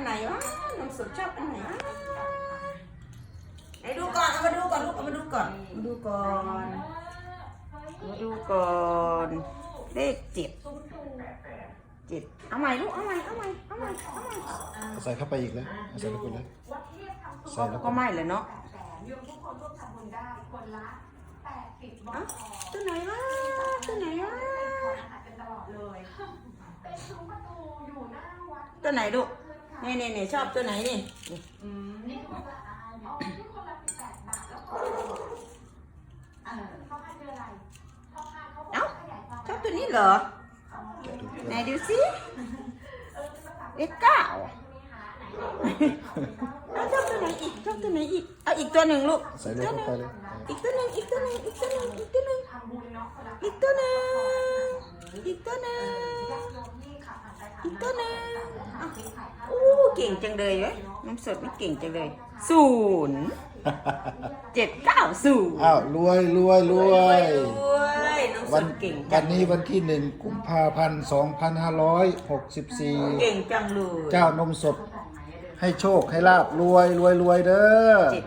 ันไหนวะนมสดชอบอันไหนวะไหนดูก่อนเอามาดูก่อนลูกเอามาดูก่อนมาดูก่อนมาดูก่อนเลขเจ็ดเจ็ดเอาใหม่ลูกเอาใหม่เอาใหม่เอาใหม่เอาใหม่ใส่เข้าไปอีกเลยเอาใส่เข้าไปเลยใส่แล้วก็ไม่เลยเนาะโยมทุกคนร่วมทำบุญได้คนละแปดสิบบอ้าทตัวไหนวะตัวไหนวะอาหารกันตลอดเลยเป็นซุ้มประตูอยู่หน้าวัดตัวไหนลูก นี่นี่นี่ชอบตัวไหนนี่นี่อืมนี่คนละอ๋อนี่คนละสิบแปดบาทแล้วก็เออเขาให้เป็นอะไรเขาให้เขาบอกขยายความชอบตัวนี้เหรอแกะดูไหนดูสิเลขเก้าเอาชอบตัวไหนอีกชอบตัวไหนอีกเอาอีกตัวหนึ่งลูกใส่เลยเข้าไปเลยอีกตัวหนึ่งอีกตัวหนึ่งอีกตัวหนึ่งอีกตัวหนึ่งทำบุญเนาะคนละอีกตัวหนึ่งอีกตัวหนึ่งญาติโยมที่ขับผ่านไปผ่านอีกตัวหนึ่ง มาเป็นขายข้าว โอ้เก่งจังเลยเว้ยน้ำสดนี่เก่งจังเลยศูนย์เจ็ดเก้าศูนย์อ้าวรวยรวยรวย รวยน้ำสวันดเก่งจัวังนนี้วันที่หนึ่งกุมภาพันธ์สองพันห้าร้อยหกสิบสี่เก่งจังเลย เจ้านมสดให้โชคให้ลาบรวยรวยรวยเด้อ